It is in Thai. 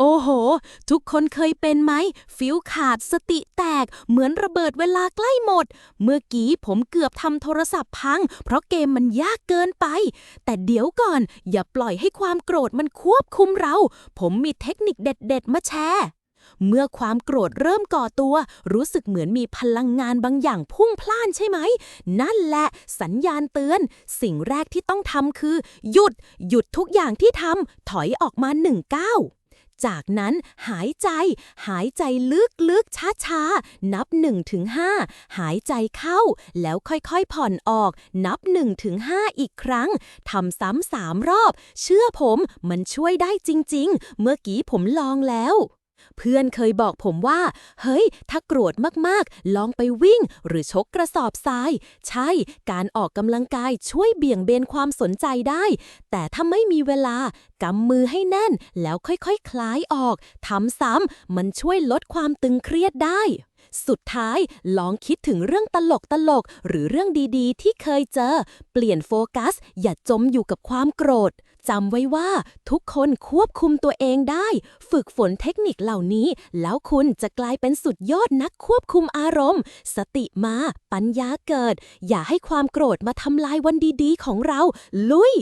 โอ้โห ทุกคนเคยเป็นไหม ฟิวขาดสติแตก เหมือนระเบิดเวลาใกล้หมด เมื่อกี้ผมเกือบทำโทรศัพท์พัง เพราะเกมมันยากเกินไป แต่เดี๋ยวก่อน อย่าปล่อยให้ความโกรธมันควบคุมเรา ผมมีเทคนิคเด็ด ๆ มาแชร์เมื่อความโกรธเริ่มก่อตัว รู้สึกเหมือนมีพลังงานบางอย่างพุ่งพล่านใช่ไหม นั่นแหละสัญญาณเตือน สิ่งแรกที่ต้องทำคือ หยุด หยุดทุกอย่างที่ทำถอยออกมาหนึ่งก้าว จากนั้นหายใจ หายใจลึกๆ ช้าๆ นับ1-5หายใจเข้า แล้วค่อยๆ ผ่อนออก นับ1-5อีกครั้งทำซ้ำสามรอบ เชื่อผมมันช่วยได้จริงๆ เมื่อกี้ผมลองแล้ว เพื่อนเคยบอกผมว่า เฮ้ย ถ้าโกรธมากๆ ลองไปวิ่งหรือชกกระสอบทราย ใช่ การออกกำลังกายช่วยเบี่ยงเบนความสนใจได้ แต่ถ้าไม่มีเวลากำมือให้แน่นแล้วค่อยๆคคลายออกทำซ้ำมันช่วยลดความตึงเครียดได้ สุดท้ายลองคิดถึงเรื่องตลกตลกหรือเรื่องดีๆ ที่เคยเจอ เปลี่ยนโฟกัส อย่าจมอยู่กับความโกรธจำไว้ว่าทุกคนควบคุมตัวเองได้ ฝึกฝนเทคนิคเหล่านี้ แล้วคุณจะกลายเป็นสุดยอดนักควบคุมอารมณ์ สติมา ปัญญาเกิด อย่าให้ความโกรธมาทำลายวันดีๆของเรา ลุย